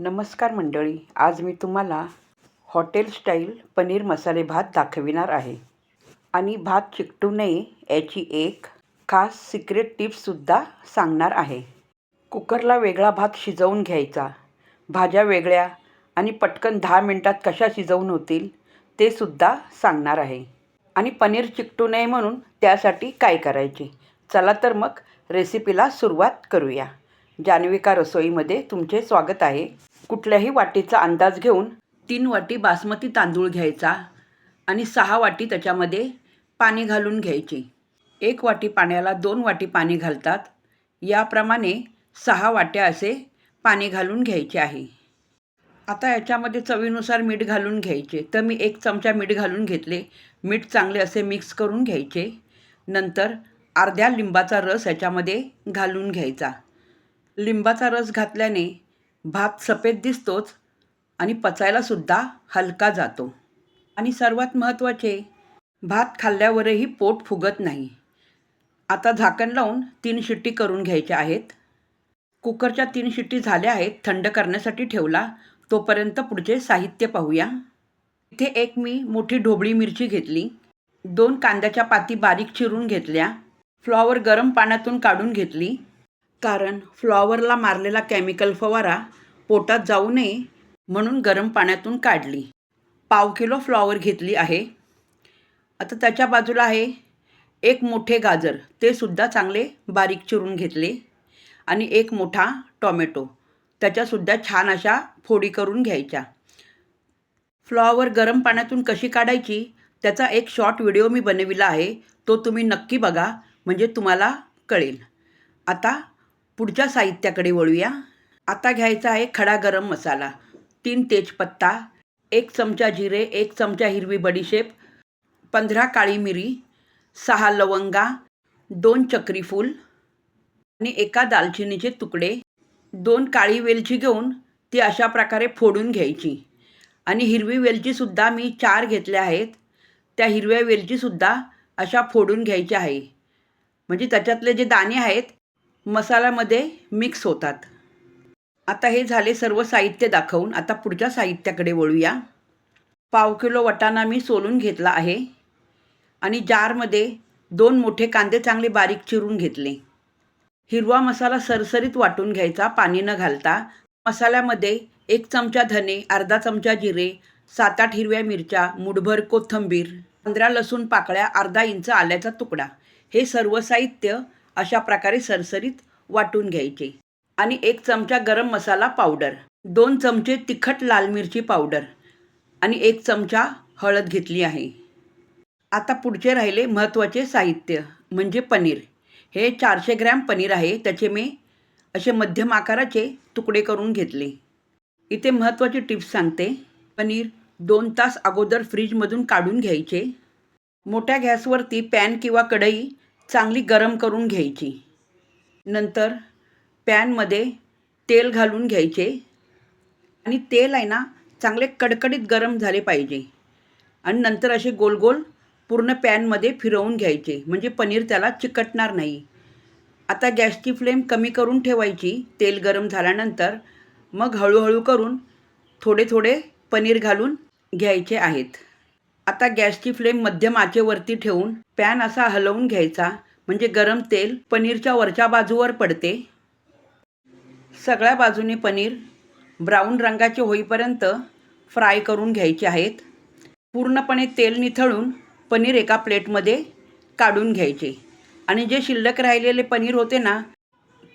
नमस्कार मंडळी आज मी तुम्हाला हॉटेल स्टाईल पनीर मसाले भात दाखविणार आहे. आणि भात चिकटू नये याची एक खास सिक्रेट टिप्ससुद्धा सांगणार आहे. कुकरला वेगळा भात शिजवून घ्यायचा. भाज्या वेगळ्या आणि पटकन दहा मिनटात कशा शिजवून होतील ते सुद्धा सांगणार आहे. आणि पनीर चिकटू नये म्हणून त्यासाठी काय करायचे? चला तर मग रेसिपीला सुरुवात करूया. जान्हविका रसोईमध्ये तुमचे स्वागत आहे. कुठल्याही वाटीचा अंदाज घेऊन तीन वाटी बासमती तांदूळ घ्यायचा आणि सहा वाटी त्याच्यामध्ये पाणी घालून घ्यायची. एक वाटी पाण्याला दोन वाटी पाणी घालतात. याप्रमाणे सहा वाट्या असे पाणी घालून घ्यायचे आहे. आता याच्यामध्ये चवीनुसार मीठ घालून घ्यायचे. तर मी एक चमचा मीठ घालून घेतले. मीठ चांगले असे मिक्स करून घ्यायचे. नंतर अर्ध्या लिंबाचा रस याच्यामध्ये घालून घ्यायचा. लिंबाचा रस घातल्याने भात सफेद दिसतोच आणि पचायलासुद्धा हलका जातो. आणि सर्वात महत्त्वाचे भात खाल्ल्यावरही पोट फुगत नाही. आता झाकण लावून तीन शिट्टी करून घ्यायच्या आहेत. कुकरच्या तीन शिट्टी झाल्या आहेत थंड करण्यासाठी ठेवला. तोपर्यंत पुढचे साहित्य पाहूया. इथे एक मी मोठी ढोबळी मिरची घेतली. दोन कांद्याच्या पाती बारीक चिरून घेतल्या. फ्लॉवर गरम पाण्यातून काढून घेतली. कारण फ्लॉवरला मारलेला केमिकल फवारा पोटात जाऊ नये म्हणून गरम पाण्यातून काढली. पाव किलो फ्लॉवर घेतली आहे. आता त्याच्या बाजूला आहे एक मोठे गाजर. ते सुद्धा चांगले बारीक चिरून घेतले आणि एक मोठा टॉमॅटो. त्याच्यासुद्धा छान अशा फोडी करून घ्यायच्या. फ्लॉवर गरम पाण्यातून कशी काढायची त्याचा एक शॉर्ट व्हिडिओ मी बनविला आहे. तो तुम्ही नक्की बघा म्हणजे तुम्हाला कळेल. आता पुढच्या साहित्याकडे वळूया. आता घ्यायचा आहे खडा गरम मसाला. तीन तेजपत्ता एक चमचा जिरे एक चमचा हिरवी बडीशेप पंधरा काळी मिरी सहा लवंगा दोन चक्रीफूल आणि एका दालचिनीचे तुकडे. दोन काळी वेलची घेऊन ती अशा प्रकारे फोडून घ्यायची. आणि हिरवी वेलचीसुद्धा मी चार घेतल्या आहेत. त्या हिरव्या वेलचीसुद्धा अशा फोडून घ्यायच्या आहे. म्हणजे त्याच्यातले जे दाणे आहेत मसाल्यामध्ये मिक्स होतात. आता हे झाले सर्व साहित्य दाखवून. आता पुढच्या साहित्याकडे वळूया. पाव किलो वटाणा मी सोलून घेतला आहे. आणि जारमध्ये दोन मोठे कांदे चांगले बारीक चिरून घेतले. हिरवा मसाला सरसरीत वाटून घ्यायचा पाणी न घालता. मसाल्यामध्ये एक चमचा धने अर्धा चमचा जिरे सात आठ हिरव्या मिरच्या मुठभर कोथिंबीर पंधरा लसूण पाकळ्या अर्धा इंच आल्याचा तुकडा. हे सर्व साहित्य अशा प्रकारे सरसरीत वाटून घ्यायचे. आणि एक चमचा गरम मसाला पावडर दोन चमचे तिखट लाल मिरची पावडर आणि एक चमचा हळद घेतली आहे. आता पुढचे राहिले महत्त्वाचे साहित्य म्हणजे पनीर. हे चारशे ग्रॅम पनीर आहे त्याचे मी असे मध्यम आकाराचे तुकडे करून घेतले. इथे महत्त्वाची टिप्स सांगते. पनीर दोन तास अगोदर फ्रीजमधून काढून घ्यायचे. मोठ्या गॅसवरती पॅन किंवा कढई चांगली गरम करून घ्यायची. नंतर पॅनमध्ये तेल घालून घ्यायचे. आणि तेल आहे ना चांगले कडकडीत गरम झाले पाहिजे. आणि नंतर असे गोल गोल पूर्ण पॅनमध्ये फिरवून घ्यायचे. म्हणजे पनीर त्याला चिकटणार नाही. आता गॅसची फ्लेम कमी करून ठेवायची. तेल गरम झाल्यानंतर मग हळूहळू करून थोडे थोडे पनीर घालून घ्यायचे आहेत. आता गॅसची फ्लेम मध्यम आचेवरती ठेवून पॅन असा हलवून घ्यायचा. म्हणजे गरम तेल पनीरच्या वरच्या बाजूवर पडते. सगळ्या बाजूने पनीर ब्राऊन रंगाचे होईपर्यंत फ्राय करून घ्यायचे आहेत. पूर्णपणे तेल निथळून पनीर एका प्लेटमध्ये काढून घ्यायचे. आणि जे शिल्लक राहिलेले पनीर होते ना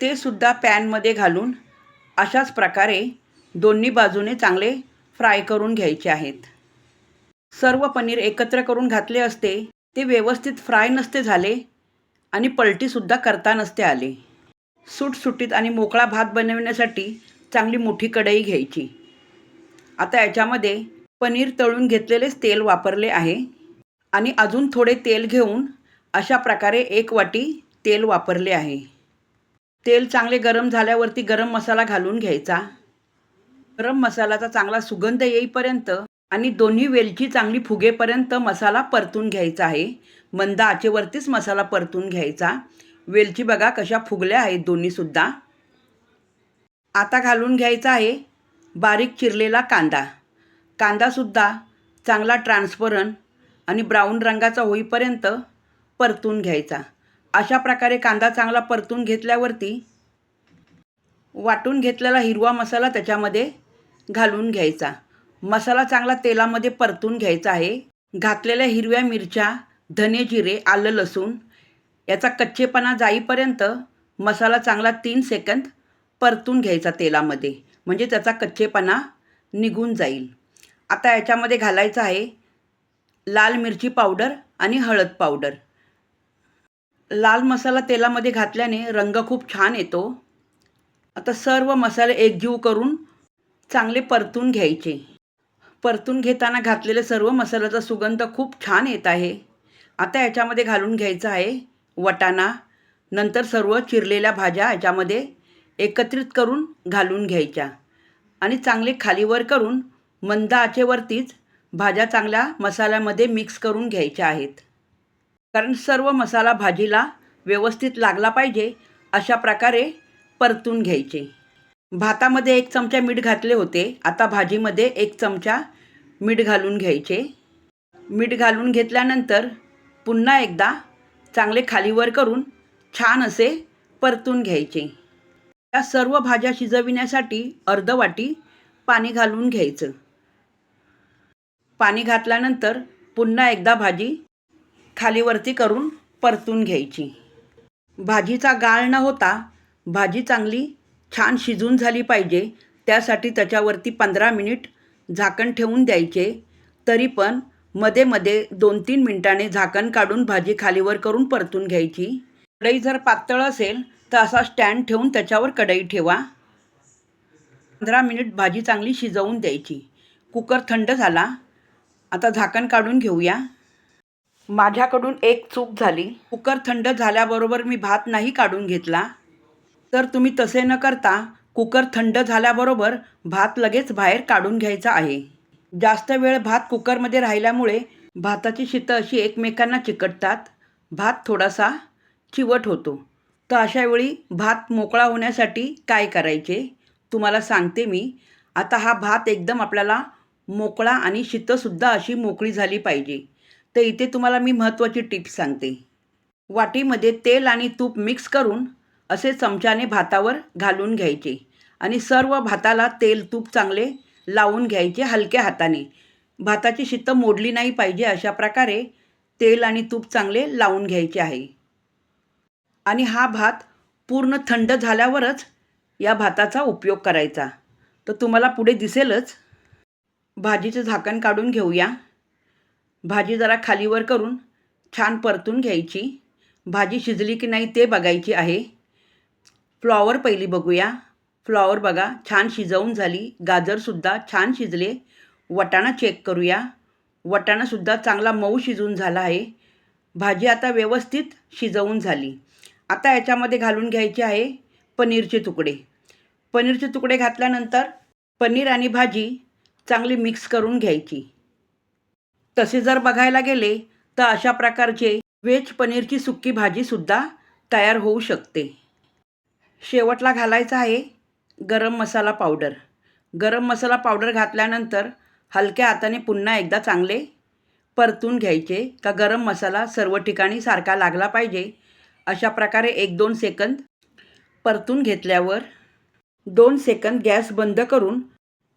ते सुद्धा पॅनमध्ये घालून अशाच प्रकारे दोन्ही बाजूने चांगले फ्राय करून घ्यायचे आहेत. सर्व पनीर एकत्र करून घातले असते ते व्यवस्थित फ्राय नसते झाले आणि पलटीसुद्धा करता नसते आले. सुटसुटीत आणि मोकळा भात बनवण्यासाठी चांगली मोठी कढई घ्यायची. आता याच्यामध्ये पनीर तळून घेतलेलेच तेल वापरले आहे आणि अजून थोडे तेल घेऊन अशा प्रकारे एक वाटी तेल वापरले आहे. तेल चांगले गरम झाल्यावरती गरम मसाला घालून घ्यायचा. गरम मसाल्याचा चांगला सुगंध येईपर्यंत आणि दोन्ही वेलची चांगली फुगेपर्यंत मसाला परतून घ्यायचा आहे. मंद आचेवरतीच मसाला परतून घ्यायचा. वेलची बघा कशा फुगल्या आहेत दोन्हीसुद्धा आता घालून घ्यायचा आहे बारीक चिरलेला कांदा. कांदासुद्धा चांगला ट्रान्सपरंट आणि ब्राऊन रंगाचा होईपर्यंत परतून घ्यायचा. अशा प्रकारे कांदा चांगला परतून घेतल्यावरती वाटून घेतलेला हिरवा मसाला त्याच्यामध्ये घालून घ्यायचा. मसाला चांगला तेलामध्ये परतून घ्यायचा आहे. घातलेल्या हिरव्या मिरच्या धने जिरे आलं लसूण याचा कच्चेपणा जाईपर्यंत मसाला चांगला तीन सेकंद परतून घ्यायचा तेलामध्ये. म्हणजे त्याचा कच्चेपणा निघून जाईल. आता याच्यामध्ये घालायचं आहे लाल मिरची पावडर आणि हळद पावडर. लाल मसाला तेलामध्ये घातल्याने रंग खूप छान येतो. आता सर्व मसाले एकजीव करून चांगले परतून घ्यायचे. परतून घेताना घातलेले सर्व मसाल्याचा सुगंध खूप छान येत आहे. आता याच्यामध्ये घालून घ्यायचं आहे वटाणा नंतर सर्व चिरलेल्या भाज्या याच्यामध्ये एकत्रित करून घालून घ्यायच्या. आणि चांगले खालीवर करून मंद आचेवरतीच भाज्या चांगल्या मसाल्यामध्ये मिक्स करून घ्यायच्या आहेत. कारण सर्व मसाला भाजीला व्यवस्थित लागला पाहिजे अशा प्रकारे परतून घ्यायचे. भातामध्ये एक चमचा मीठ घातले होते. आता भाजीमध्ये एक चमचा मीठ घालून घ्यायचे. मीठ घालून घेतल्यानंतर पुन्हा एकदा चांगले खालीवर करून छान असे परतून घ्यायचे. या सर्व भाज्या शिजविण्यासाठी अर्ध वाटी पाणी घालून घ्यायचं. पाणी घातल्यानंतर पुन्हा एकदा भाजी खालीवरती करून परतून घ्यायची. भाजीचा गाळ न होता भाजी चांगली छान शिजून झाली पाहिजे. त्यासाठी त्याच्यावरती पंधरा मिनिट झाकण ठेवून द्यायचे. तरी पण मध्ये मध्ये दोन तीन मिनिटाने झाकण काढून भाजी खालीवर करून परतून घ्यायची. कढई जर पातळ असेल तर असा स्टँड ठेवून त्याच्यावर कढई ठेवा. पंधरा मिनिट भाजी चांगली शिजवून द्यायची. कुकर थंड झाला. आता झाकण काढून घेऊया. माझ्याकडून एक चूक झाली. कुकर थंड झाल्याबरोबर मी भात नाही काढून घेतला. तर तुम्ही तसे न करता कुकर थंड झाल्याबरोबर भात लगेच बाहेर काढून घ्यायचा आहे. जास्त वेळ भात कुकरमध्ये राहिल्यामुळे भाताची शितं अशी एकमेकांना चिकटतात. भात थोडासा चिवट होतो. तर अशावेळी भात मोकळा होण्यासाठी काय करायचे? तुम्हाला सांगते मी. आता हा भात एकदम आपल्याला मोकळा आणि शितंसुद्धा अशी मोकळी झाली पाहिजे. तर इथे तुम्हाला मी महत्त्वाची टिप्स सांगते. वाटीमध्ये तेल आणि तूप मिक्स करून असे चमच्याने भातावर घालून घ्यायचे आणि सर्व भाताला तेल तूप चांगले लावून घ्यायचे हलक्या हाताने. भाताची शितं मोडली नाही पाहिजे अशा प्रकारे तेल आणि तूप चांगले लावून घ्यायचे आहे. आणि हा भात पूर्ण थंड झाल्यावरच या भाताचा उपयोग करायचा. तर तुम्हाला पुढे दिसेलच. भाजीचं झाकण काढून घेऊया. भाजी जरा खालीवर करून छान परतून घ्यायची. भाजी शिजली की नाही ते बघायची आहे. फ्लॉवर पहिली बघूया. फ्लॉवर बघा छान शिजवून झाली. गाजरसुद्धा छान शिजले. वटाणा चेक करूया. वटाणासुद्धा चांगला मऊ शिजून झाला आहे. भाजी आता व्यवस्थित शिजवून झाली. आता याच्यामध्ये घालून घ्यायचे आहे पनीरचे तुकडे. पनीरचे तुकडे घातल्यानंतर पनीर आणि भाजी चांगली मिक्स करून घ्यायची. तसे जर बघायला गेले तर अशा प्रकारचे व्हेज पनीरची सुक्की भाजीसुद्धा तयार होऊ शकते. शेवटला घालायचा आहे गरम मसाला पावडर. गरम मसाला पावडर घातल्यानंतर हलक्या हाताने पुन्हा एकदा चांगले परतून घ्यायचे. का गरम मसाला सर्व ठिकाणी सारखा लागला पाहिजे. अशा प्रकारे एक दोन सेकंद परतून घेतल्यावर दोन सेकंद गॅस बंद करून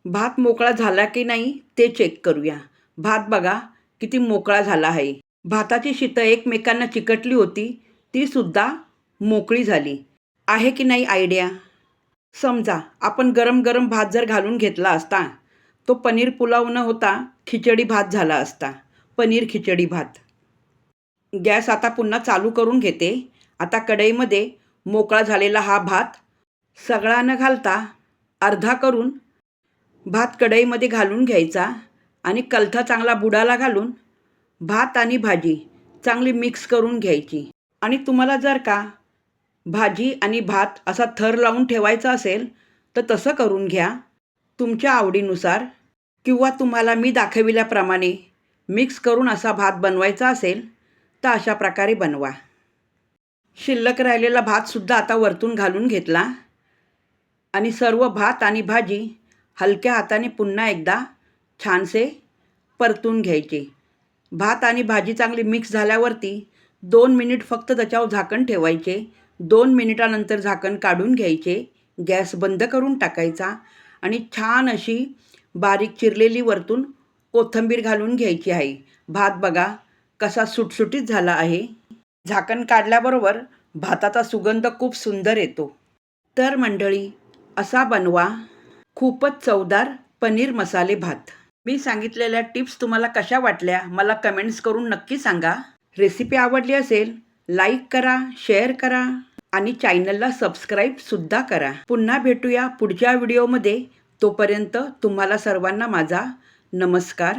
भात मोकळा झाला की नाही ते चेक करूया. भात बघा किती मोकळा झाला आहे. भाताची शितं एकमेकांना चिकटली होती तीसुद्धा मोकळी झाली. आहे की नाही आयडिया समजा आपण गरम गरम भात जर घालून घेतला असता तो पनीर पुलाव न होता खिचडी भात झाला असता. पनीर खिचडी भात. गॅस आता पुन्हा चालू करून घेते. आता कढईमध्ये मोकळा झालेला हा भात सगळा न घालता अर्धा करून भात कढईमध्ये घालून घ्यायचा आणि कलथा चांगला बुडाला घालून भात आणि भाजी चांगली मिक्स करून घ्यायची. आणि तुम्हाला जर का भाजी आणि भात असा थर लावून ठेवायचा असेल तर तसं करून घ्या. तुमच्या आवडीनुसार किंवा तुम्हाला मी दाखविल्याप्रमाणे मिक्स करून असा भात बनवायचा असेल तर अशा प्रकारे बनवा. शिल्लक राहिलेला भातसुद्धा आता वरतून घालून घेतला. आणि सर्व भात आणि भाजी हलक्या हाताने पुन्हा एकदा छानसे परतून घ्यायचे. भात आणि भाजी चांगली मिक्स झाल्यावरती दोन मिनिट फक्त त्याच्यावर झाकण ठेवायचे. दोन मिनिटानंतर झाकण काढून घ्यायचे गॅस बंद करून टाकायचा आणि छान अशी बारीक चिरलेली वरतून कोथिंबीर घालून घ्यायची आहे. भात बघा कसा सुटसुटीत झाला आहे. झाकण काढल्याबरोबर भाताचा सुगंध खूप सुंदर येतो. तर मंडळी असा बनवा खूपच चवदार पनीर मसाले भात. मी सांगितलेल्या टिप्स तुम्हाला कशा वाटल्या मला कमेंट्स करून नक्की सांगा. रेसिपी आवडली असेल लाईक करा शेअर करा. आणि चॅनलला सबस्क्राईबसुद्धा करा. पुन्हा भेटूया पुढच्या व्हिडिओमध्ये. तोपर्यंत तुम्हाला सर्वांना माझा नमस्कार.